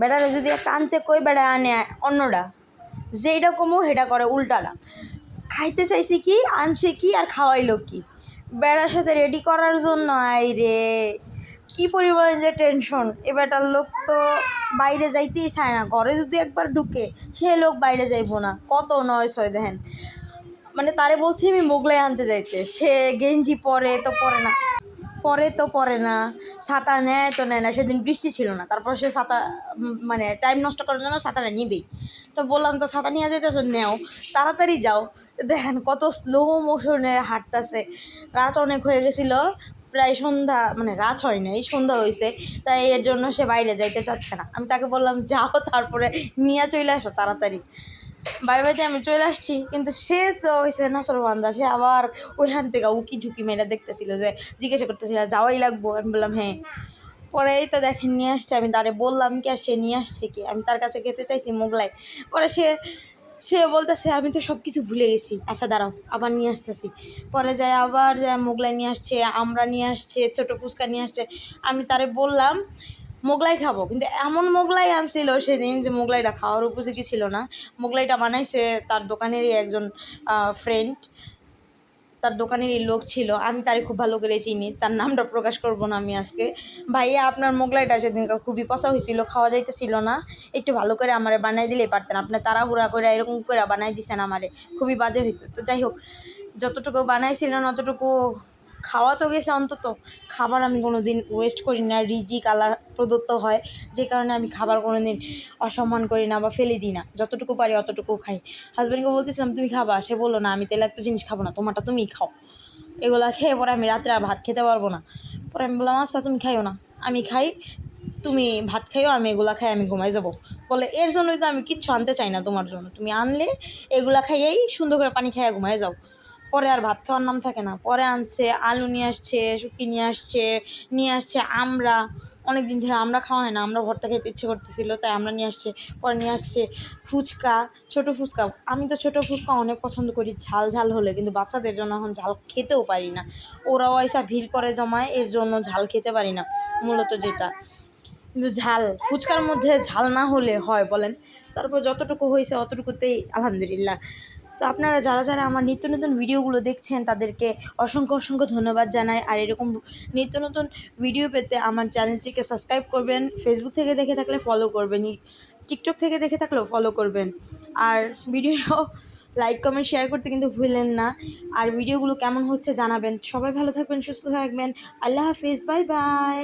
বেড়ারে যদি একটা আনতে কই বেড়া আনে অন্যটা যেইটা কমো সেটা করে উল্টাটা খাইতে চাইছি কি, আনছে কি আর খাওয়াইলো কি? বেড়ার সাথে রেডি করার জন্য আই রে কি পরিমাণ যে টেনশন এবারটার লোক তো বাইরে যাইতেই চায় না। ঘরে যদি একবার ঢুকে, সে লোক বাইরে যাইবো না। কত নয় ছয় দেখেন। মানে তারে বলছি আমি মোগলাই আনতে যাইতে। সে গেঞ্জি পরে, তো পরে না। পরে তো পরে না, ছাতা নেয় তো নেয় না, সেদিন বৃষ্টি ছিল না, তারপর সে ছাতা মানে টাইম নষ্ট করার জন্য ছাতাটা নিবেই। তো বললাম, তো ছাতা নিয়ে যেতেছো নেও, তাড়াতাড়ি যাও। দেখেন কত স্লো মোশনে হাঁটতেছে। রাত অনেক হয়ে গেছিল, প্রায় সন্ধ্যা মানে রাত হয় নাই, সন্ধ্যা হয়েছে তাই এর জন্য সে বাইরে যাইতে চাচ্ছে না। আমি তাকে বললাম, যাও, তারপরে নিয়ে চলে আসো, তাড়াতাড়ি। বাই বাইতে আমি চলে আসছি। কিন্তু সে তো হয়েছে নাসরবান্ধা সে আবার ওইখান থেকে উকি ঝুঁকি মেরে দেখতেছিল যে, জিজ্ঞাসা করতেছিল যাওয়াই লাগবো? আমি বললাম হ্যাঁ। পরে তো দেখেন, নিয়ে আসছে। আমি তারে বললাম কি, আর সে নিয়ে আসছে কি? আমি তার কাছে খেতে চাইছি মোগলাই। পরে সে সে বলতেছে, আমি তো সব কিছু ভুলে গেছি। আচ্ছা দাঁড়াও, আবার নিয়ে আসতেছি। পরে যায় আবার যায় মোগলাই নিয়ে আসছে, আমরা নিয়ে আসছে, ছোটো ফুচকা নিয়ে আসছে। আমি তারে বললাম মোগলাই খাব। কিন্তু এমন মোগলাই আনছিল সেদিন যে মোগলাইটা খাওয়ার উপযোগী ছিল না। মোগলাইটা বানাইছে তার দোকানেরই একজন ফ্রেন্ড তার দোকানেরই লোক ছিল। আমি তারে খুব ভালো করে চিনি। তার নামটা প্রকাশ করব না আমি আজকে। ভাইয়া, আপনার মোগলাইটা সেদিন খুবই পচা হয়েছিল, খাওয়া যাইতেছিল না। একটু ভালো করে আমারে বানাই দিলেই পারতেন। আপনি তাড়াহুড়া করে এরকম করে বানাই দিছেন আমারে। খুবই বাজে হয়েছে। তো যাই হোক, যতটুকু বানাইছিলেন অতটুকু খাওয়া তো গেছে অন্তত। খাবার আমি কোনো দিন ওয়েস্ট করি না, রিজি কালার প্রদত্ত হয়, যে কারণে আমি খাবার কোনো দিন অসম্মান করি না বা ফেলে দিই না। যতটুকু পারি অতটুকু খাই। হাজব্যান্ডকে বলতেছিলাম, তুমি খাবা? সে বলল, না, আমি তেলে একটা জিনিস খাব না, তোমারটা তুমিই খাও। এগুলা খেয়ে পরে আমি রাত্রে আর ভাত খেতে পারব না। পরে আমি বললাম আচ্ছা তুমি খাইও না। আমি খাই, তুমি ভাত খাইও, আমি এগুলা খাই, আমি ঘুমাই যাব। বলে, এর জন্যই তো আমি কিচ্ছু আনতে চাই না তোমার জন্য। তুমি আনলে, এগুলা খাইয়েই সুন্দর করে পানি খাইয়া ঘুমাই যাও। পরে আর ভাত খাওয়ার নাম থাকে না। পরে আনছে, আলু নিয়ে আসছে শুকি নিয়ে আসছে নিয়ে আসছে আমরা। অনেক দিন ধরে আমরা খাওয়া হয় না, আমরা ভর্তা খেতে ইচ্ছে করতেছিল, তাই আমরা নিয়ে আসছে, পরে নিয়ে আসছে ফুচকা, ছোট ফুচকা। আমি তো ছোট ফুচকা অনেক পছন্দ করি, ঝাল ঝাল হলে, কিন্তু বাচ্চাদের জন্য এখন ঝাল খেতেও পারি না। ওরাও এসা ভিড় করে জমায়, এর জন্য ঝাল খেতে পারি না, মূলত যেটা। কিন্তু ঝাল, ফুচকার মধ্যে ঝাল না হলে হয় বলেন। তারপর যতটুকু হয়েছে অতটুকুতেই, আলহামদুলিল্লাহ। তো আপনারা যারা যারা আমার নিত্য নতুন ভিডিওগুলো দেখছেন, তাদেরকে অসংখ্য অসংখ্য ধন্যবাদ জানাই। আর এরকম নিত্য নতুন ভিডিও পেতে আমার চ্যানেলটিকে সাবস্ক্রাইব করবেন ফেসবুক থেকে দেখে থাকলে ফলো করবেন টিকটক থেকে দেখে থাকলেও ফলো করবেন। আর ভিডিও লাইক কমেন্ট শেয়ার করতে কিন্তু ভুলেন না। আর ভিডিওগুলো কেমন হচ্ছে জানাবেন। সবাই ভালো থাকবেন, সুস্থ থাকবেন। আল্লাহ হাফিজ বাই বাই